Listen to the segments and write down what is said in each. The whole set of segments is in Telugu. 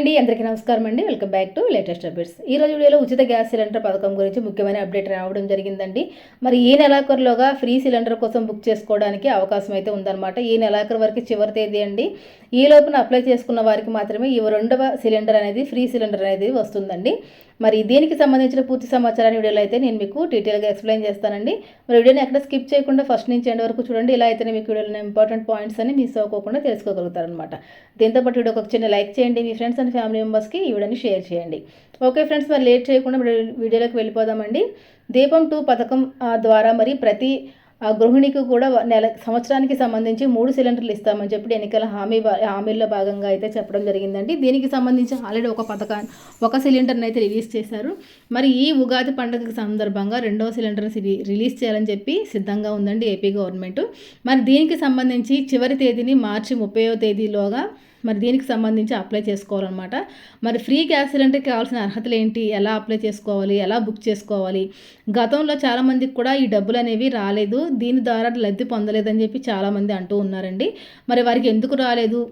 అండి అందరికీ నమస్కారం అండి. Welcome back to latest updates. ఈ రోజు వీడియోలో ఉచిత గ్యాస్ సిలిండర్ పథకం గురించి ముఖ్యమైన అప్డేట్ రావడం జరిగిందండి. మరి ఈ నెలాఖరులోగా ఫ్రీ సిలిండర్ కోసం బుక్ చేసుకోవడానికి అవకాశం అయితే ఉందన్నమాట. ఈ నెలాఖరు వరకు చివరి తేదీ అండి. ఈ లోపున అప్లై చేసుకున్న వారికి మాత్రమే ఈ రెండవ సిలిండర్ అనేది ఫ్రీ సిలిండర్ అనేది వస్తుందండి. మరి దీనికి సంబంధించిన పూర్తి సమాచారాన్ని వీడియోలో అయితే నేను మీకు డీటెయిల్గా ఎక్స్ప్లెయిన్ చేస్తానండి. మరి వీడియోని ఎక్కడ స్కిప్ చేయకుండా ఫస్ట్ నుంచి ఎండ్ వరకు చూడండి. ఇలా అయితేనే మీకు వీడియోలో ఇంపార్టెంట్ పాయింట్స్ అని మిస్ అవ్వకుండా తెలుసుకోగలుగుతారనమాట దీంతోపాటు వీడియోకి ఒక చిన్న లైక్ చేయండి. మీ ఫ్రెండ్స్ అండ్ ఫ్యామిలీ మెంబర్స్కి ఈ వీడియోని షేర్ చేయండి. ఓకే ఫ్రెండ్స్ మరి లేట్ చేయకుండా వీడియోలోకి వెళ్ళిపోదామండి. దీపం టూ పథకం ద్వారా మరి ప్రతి గృహిణికి కూడా నెల సంవత్సరానికి సంబంధించి మూడు సిలిండర్లు ఇస్తామని చెప్పి ఎన్నికల హామీ హామీల్లో భాగంగా అయితే చెప్పడం జరిగిందండి. దీనికి సంబంధించి ఆల్రెడీ ఒక పథకాన్ని ఒక సిలిండర్ని అయితే రిలీజ్ చేశారు. మరి ఈ ఉగాది పండుగ సందర్భంగా రెండవ సిలిండర్ని రిలీజ్ చేయాలని చెప్పి సిద్ధంగా ఉందండి ఏపీ గవర్నమెంట్. మరి దీనికి సంబంధించి చివరి తేదీని మార్చి ముప్పైవ తేదీలోగా మరి దీనికి సంబంధించి అప్లై చేసుకోవాలన్నమాట. మరి ఫ్రీ గ్యాస్ సిలిండర్కి కావాల్సిన అర్హతలు ఏంటి ఎలా అప్లై చేసుకోవాలి? ఎలా బుక్ చేసుకోవాలి? గతంలో చాలామందికి కూడా ఈ డబ్బులు అనేవి రాలేదు. దీని ద్వారా లబ్ధి పొందలేదని చెప్పి చాలామంది అంటూ ఉన్నారండి. మరి వారికి ఎందుకు రాలేదు?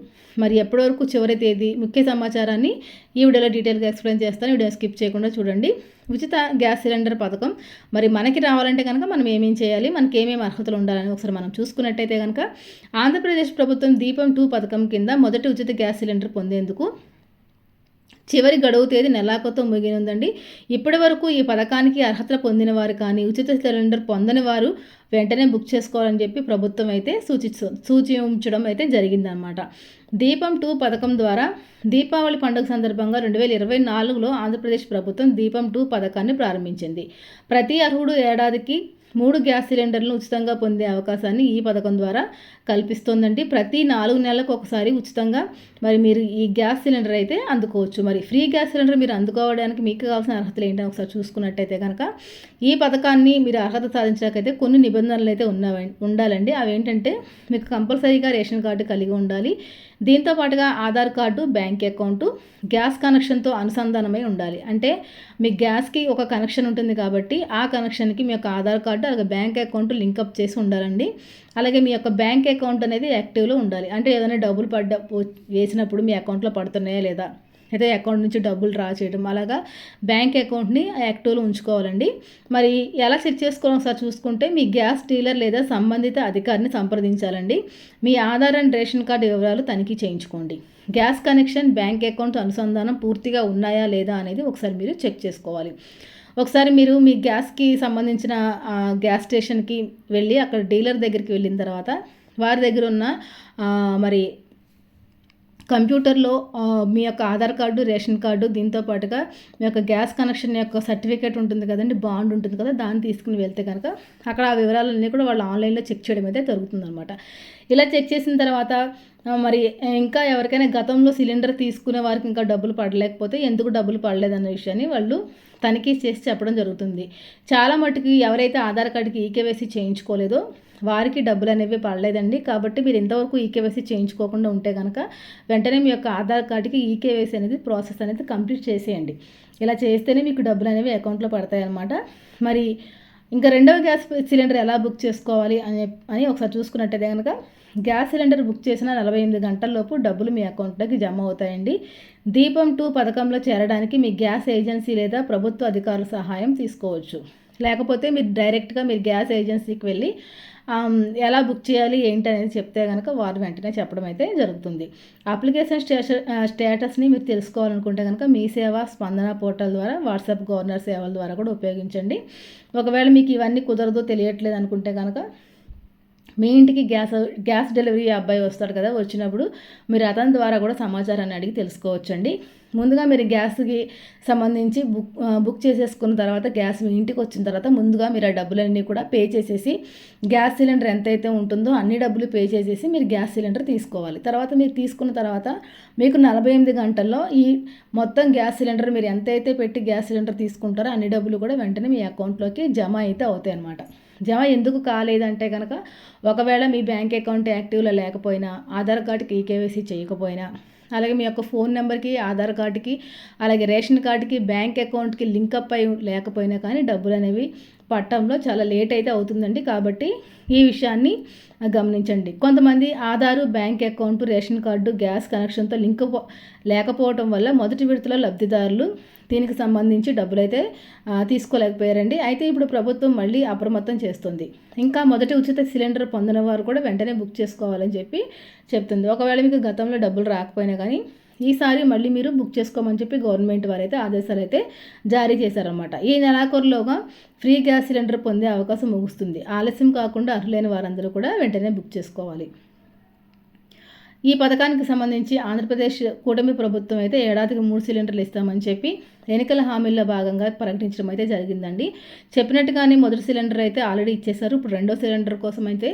మరి ఎప్పటి వరకు చివరి తేదీ ముఖ్య సమాచారాన్ని ఈ వీడియోలో డీటెయిల్గా ఎక్స్ప్లెయిన్ చేస్తాను. వీడియో స్కిప్ చేయకుండా చూడండి. ఉచిత గ్యాస్ సిలిండర్ పథకం. మరి మనకి రావాలంటే కనుక మనం ఏమేం చేయాలి? మనకి ఏమేమి అర్హతలు ఉండాలని ఒకసారి మనం చూసుకున్నట్టయితే కనుక ఆంధ్రప్రదేశ్ ప్రభుత్వం దీపం టూ పథకం కింద మొదటి ఉచిత గ్యాస్ సిలిండర్ పొందేందుకు చివరి గడువు తేదీ నెలాఖతో ముగినుందండి ఇప్పటి వరకు ఈ పథకానికి అర్హత పొందిన వారు కానీ ఉచిత సిలిండర్ పొందని వారు వెంటనే బుక్ చేసుకోవాలని చెప్పి ప్రభుత్వం అయితే సూచి సూచించడం అయితే జరిగిందనమాట దీపం టూ పథకం ద్వారా దీపావళి పండుగ సందర్భంగా రెండు వేల ఇరవై నాలుగులో ఆంధ్రప్రదేశ్ ప్రభుత్వం దీపం టూ పథకాన్ని ప్రారంభించింది. ప్రతి అర్హుడు ఏడాదికి మూడు గ్యాస్ సిలిండర్లను ఉచితంగా పొందే అవకాశాన్ని ఈ పథకం ద్వారా కల్పిస్తోందండి. ప్రతి నాలుగు నెలలకు ఒకసారి ఉచితంగా మరి మీరు ఈ గ్యాస్ సిలిండర్ అయితే అందుకోవచ్చు. మరి ఫ్రీ గ్యాస్ సిలిండర్ మీరు అందుకోవడానికి మీకు కావాల్సిన అర్హతలు ఏంటని ఒకసారి చూసుకున్నట్టయితే కనుక ఈ పథకాన్ని మీరు అర్హత సాధించడానికైతే కొన్ని నిబంధనలు అయితే ఉన్న ఉండాలండి. అవి ఏంటంటే మీకు కంపల్సరీగా రేషన్ కార్డు కలిగి ఉండాలి. దీంతో పాటుగా Aadhaar card bank account gas కనెక్షన్తో అనుసంధానమై ఉండాలి. అంటే మీ గ్యాస్కి ఒక కనెక్షన్ ఉంటుంది కాబట్టి ఆ కనెక్షన్కి మీ యొక్క ఆధార్ కార్డు అలాగే బ్యాంక్ అకౌంట్ లింకప్ చేసి ఉండాలండి. అలాగే మీ యొక్క బ్యాంక్ అకౌంట్ అనేది యాక్టివ్లో ఉండాలి. అంటే ఏదైనా డబ్బులు పడ్డ వేసినప్పుడు మీ అకౌంట్లో పడుతున్నాయా లేదా? అయితే అకౌంట్ నుంచి డబ్బులు డ్రా చేయడం. అలాగా బ్యాంక్ అకౌంట్ని యాక్టివ్లో ఉంచుకోవాలండి. మరి ఎలా చెక్ చేసుకోవాలో ఒకసారి చూసుకుంటే మీ గ్యాస్ డీలర్ లేదా సంబంధిత అధికారిని సంప్రదించాలండి. మీ ఆధార్ అండ్ రేషన్ కార్డు వివరాలు తనిఖీ చేయించుకోండి. గ్యాస్ కనెక్షన్ బ్యాంక్ అకౌంట్ అనుసంధానం పూర్తిగా ఉన్నాయా లేదా అనేది ఒకసారి మీరు చెక్ చేసుకోవాలి. ఒకసారి మీరు మీ గ్యాస్కి సంబంధించిన గ్యాస్ స్టేషన్కి వెళ్ళి అక్కడ డీలర్ దగ్గరికి వెళ్ళిన తర్వాత వారి దగ్గర ఉన్న మరి కంప్యూటర్లో మీ యొక్క ఆధార్ కార్డు రేషన్ కార్డు దీంతో పాటుగా మీ యొక్క గ్యాస్ కనెక్షన్ యొక్క సర్టిఫికేట్ ఉంటుంది కదండి బాండ్ ఉంటుంది కదా దాన్ని తీసుకుని వెళ్తే కనుక అక్కడ ఆ వివరాలన్నీ కూడా వాళ్ళు ఆన్లైన్లో చెక్ చేయడం అయితే జరుగుతుందనమాట ఇలా చెక్ చేసిన తర్వాత మరి ఇంకా ఎవరికైనా గతంలో సిలిండర్ తీసుకునే వారికి ఇంకా డబ్బులు పడలేకపోతే ఎందుకు డబ్బులు పడలేదన్న విషయాన్ని వాళ్ళు తనిఖీ చేసి చెప్పడం జరుగుతుంది. చాలా మటుకు ఎవరైతే ఆధార్ కార్డుకి ఈకేవైసీ చేయించుకోలేదో వారికి డబ్బులు అనేవి పడలేదండి. కాబట్టి మీరు ఇంతవరకు ఈకేవైసీ చేయించుకోకుండా ఉంటే కనుక వెంటనే మీ యొక్క ఆధార్ కార్డుకి ఈకేవైసీ అనేది ప్రాసెస్ అనేది కంప్లీట్ చేసేయండి. ఇలా చేస్తేనే మీకు డబ్బులు అనేవి అకౌంట్లో పడతాయి అన్నమాట మరి ఇంకా రెండవ గ్యాస్ సిలిండర్ ఎలా బుక్ చేసుకోవాలి అని అని ఒకసారి చూసుకున్నట్టయితే కనుక గ్యాస్ సిలిండర్ బుక్ చేసిన నలభై ఎనిమిది గంటల్లోపు డబ్బులు మీ అకౌంట్లోకి జమ అవుతాయండి. దీపం టూ పథకంలో చేరడానికి మీ గ్యాస్ ఏజెన్సీ లేదా ప్రభుత్వ అధికారుల సహాయం తీసుకోవచ్చు. లేకపోతే మీరు డైరెక్ట్గా మీరు గ్యాస్ ఏజెన్సీకి వెళ్ళి ఎలా బుక్ చేయాలి ఏంటి అనేది చెప్తే కనుక వారు వెంటనే చెప్పడం అయితే జరుగుతుంది. అప్లికేషన్ స్టేష స్టేటస్ని మీరు తెలుసుకోవాలనుకుంటే కనుక మీ సేవ స్పందన పోర్టల్ ద్వారా వాట్సాప్ గవర్నర్ సేవల ద్వారా కూడా ఉపయోగించండి. ఒకవేళ మీకు ఇవన్నీ కుదరదు తెలియట్లేదు అనుకుంటే కనుక మీ ఇంటికి గ్యాస్ గ్యాస్ డెలివరీ అబ్బాయి వస్తాడు కదా వచ్చినప్పుడు మీరు అతని ద్వారా కూడా సమాచారాన్ని అడిగి తెలుసుకోవచ్చండి. ముందుగా మీరు గ్యాస్కి సంబంధించి బుక్ బుక్ చేసేసుకున్న తర్వాత గ్యాస్ మీ ఇంటికి వచ్చిన తర్వాత ముందుగా మీరు ఆ డబ్బులన్నీ కూడా పే చేసేసి గ్యాస్ సిలిండర్ ఎంతైతే ఉంటుందో అన్ని డబ్బులు పే చేసేసి మీరు గ్యాస్ సిలిండర్ తీసుకోవాలి. తర్వాత మీరు తీసుకున్న తర్వాత మీకు నలభై ఎనిమిది గంటల్లో ఈ మొత్తం గ్యాస్ సిలిండర్ మీరు ఎంతైతే పెట్టి గ్యాస్ సిలిండర్ తీసుకుంటారో అన్ని డబ్బులు కూడా వెంటనే మీ అకౌంట్లోకి జమ అయితే అవుతాయి అన్నమాట జమ ఎందుకు కాలేదంటే కనుక ఒకవేళ మీ బ్యాంక్ అకౌంట్ యాక్టివ్లో లేకపోయినా ఆధార్ కార్డుకి ఈకేవైసీ చేయకపోయినా అలాగే మీ యొక్క ఫోన్ నెంబర్కి ఆధార్ కార్డుకి అలాగే రేషన్ కార్డుకి బ్యాంక్ అకౌంట్కి లింకప్ అయి లేకపోయినా కానీ డబ్బులు అనేవి పట్టంలో చాలా లేట్ అయితే అవుతుందండి. కాబట్టి ఈ విషయాన్ని గమనించండి. కొంతమంది Aadhaar bank account ration card gas కనెక్షన్తో link లేకపోవడం వల్ల మొదటి విడతలో లబ్ధిదారులు దీనికి సంబంధించి డబ్బులైతే తీసుకోలేకపోయారండి. అయితే ఇప్పుడు ప్రభుత్వం మళ్ళీ అప్రమత్తం చేస్తుంది. ఇంకా మొదటి ఉచిత సిలిండర్ పొందిన వారు కూడా వెంటనే బుక్ చేసుకోవాలని చెప్పి చెప్తుంది. ఒకవేళ మీకు గతంలో డబ్బులు రాకపోయినా కానీ ఈసారి మళ్ళీ మీరు బుక్ చేసుకోమని చెప్పి గవర్నమెంట్ వారైతే ఆదేశాలు అయితే జారీ చేశారన్నమాట. ఈ నెలాఖరులోగా ఫ్రీ గ్యాస్ సిలిండర్ పొందే అవకాశం ముగుస్తుంది. ఆలస్యం కాకుండా అర్హులైన వారందరూ కూడా వెంటనే బుక్ చేసుకోవాలి. ఈ పథకానికి సంబంధించి ఆంధ్రప్రదేశ్ కూటమి ప్రభుత్వం అయితే ఏడాదికి మూడు సిలిండర్లు ఇస్తామని చెప్పి ఎన్నికల హామీల్లో భాగంగా ప్రకటించడం అయితే జరిగిందండి. చెప్పినట్టుగానే మొదటి సిలిండర్ అయితే ఆల్రెడీ ఇచ్చేశారు. ఇప్పుడు రెండో సిలిండర్ కోసం అయితే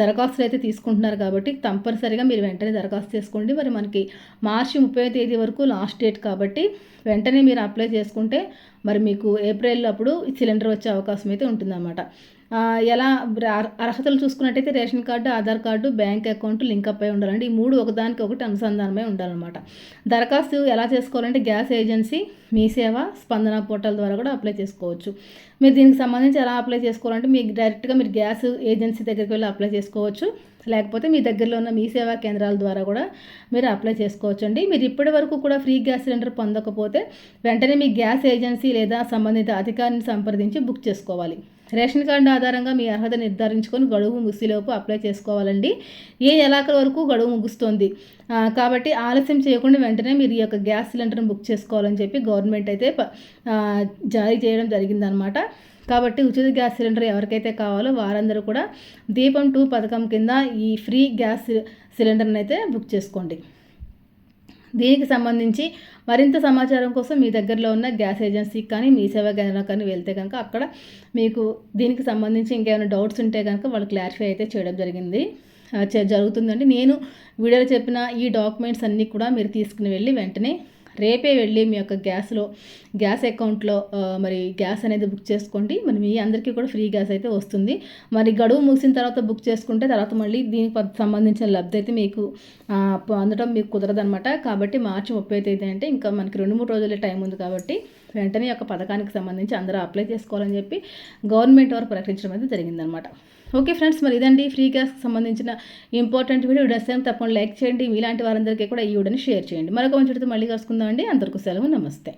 దరఖాస్తులు అయితే తీసుకుంటున్నారు కాబట్టి తప్పనిసరిగా మీరు వెంటనే దరఖాస్తు చేసుకోండి. మరి మనకి మార్చి ముప్పై తేదీ వరకు లాస్ట్ డేట్ కాబట్టి వెంటనే మీరు అప్లై చేసుకుంటే మరి మీకు ఏప్రిల్ అప్పుడు సిలిండర్ వచ్చే అవకాశం అయితే ఉంటుందన్నమాట. ఎలా అర్హతలు చూసుకున్నట్టయితే ration card Aadhaar card bank account link up అయి ఉండాలండి. ఈ మూడు ఒకదానికి ఒకటి అనుసంధానమై ఉండాలన్నమాట. దరఖాస్తు ఎలా చేసుకోవాలంటే గ్యాస్ ఏజెన్సీ మీ సేవ స్పందన పోర్టల్ ద్వారా కూడా అప్లై చేసుకోవచ్చు. మీరు దీనికి సంబంధించి ఎలా అప్లై చేసుకోవాలంటే మీకు డైరెక్ట్గా మీరు గ్యాస్ ఏజెన్సీ దగ్గరికి వెళ్ళి అప్లై చేసుకోవచ్చు. లేకపోతే మీ దగ్గరలో ఉన్న మీ సేవా కేంద్రాల ద్వారా కూడా మీరు అప్లై చేసుకోవచ్చు అండి మీరు ఇప్పటి వరకు కూడా ఫ్రీ గ్యాస్ సిలిండర్ పొందకపోతే వెంటనే మీ గ్యాస్ ఏజెన్సీ లేదా సంబంధిత అధికారిని సంప్రదించి బుక్ చేసుకోవాలి. రేషన్ కార్డు ఆధారంగా మీ అర్హత నిర్ధారించుకొని గడువు ముగిసేలోపు అప్లై చేసుకోవాలండి. ఏ నెలాఖరు వరకు గడువు ముగుస్తుంది? కాబట్టి ఆలస్యం చేయకుండా వెంటనే మీరు ఈ యొక్క గ్యాస్ సిలిండర్ని బుక్ చేసుకోవాలని చెప్పి గవర్నమెంట్ అయితే జారీ చేయడం జరిగిందనమాట. కాబట్టి ఉచిత గ్యాస్ సిలిండర్ ఎవరికైతే కావాలో వారందరూ కూడా దీపం టూ పథకం కింద ఈ ఫ్రీ గ్యాస్ సిలిండర్ని అయితే బుక్ చేసుకోండి. దీనికి సంబంధించి మరింత సమాచారం కోసం మీ దగ్గరలో ఉన్న గ్యాస్ ఏజెన్సీకి కానీ మీ సేవా కేంద్రం కానీ వెళ్తే కనుక అక్కడ మీకు దీనికి సంబంధించి ఇంకేమైనా డౌట్స్ ఉంటే కనుక వాళ్ళు క్లారిఫై అయితే చేయడం జరిగింది. జరుగుతుందండి. నేను వీడియోలో చెప్పిన ఈ డాక్యుమెంట్స్ అన్నీ కూడా మీరు తీసుకుని వెళ్ళి వెంటనే రేపే వెళ్ళి మీ యొక్క గ్యాస్లో గ్యాస్ అకౌంట్లో మరి గ్యాస్ అనేది బుక్ చేసుకోండి. మరి మీ అందరికీ కూడా ఫ్రీ గ్యాస్ అయితే వస్తుంది. మరి గడువు ముగిసిన తర్వాత బుక్ చేసుకుంటే తర్వాత మళ్ళీ దీనికి సంబంధించిన లబ్ధి అయితే మీకు అందడం మీకు కుదరదనమాట కాబట్టి మార్చి ముప్పై తేదీ అంటే ఇంకా మనకి రెండు మూడు రోజులే టైం ఉంది కాబట్టి వెంటనే యొక్క పథకానికి సంబంధించి అందరూ అప్లై చేసుకోవాలని చెప్పి గవర్నమెంట్ వారు ప్రకటించడం అయితే జరిగిందనమాట ఓకే ఫ్రెండ్స్ మరి ఇదండి. ఫ్రీ గ్యాస్కి సంబంధించిన ఇంపార్టెంట్ వీడియో. వీడియోస్ తప్పకుండా లైక్ చేయండి. మీలాంటి వారందరికీ కూడా ఈ వీడియోని షేర్ చేయండి. మరొక మంచి మళ్ళీ కలుసుకుందాం అండి అందరికీ సెలవు. నమస్తే.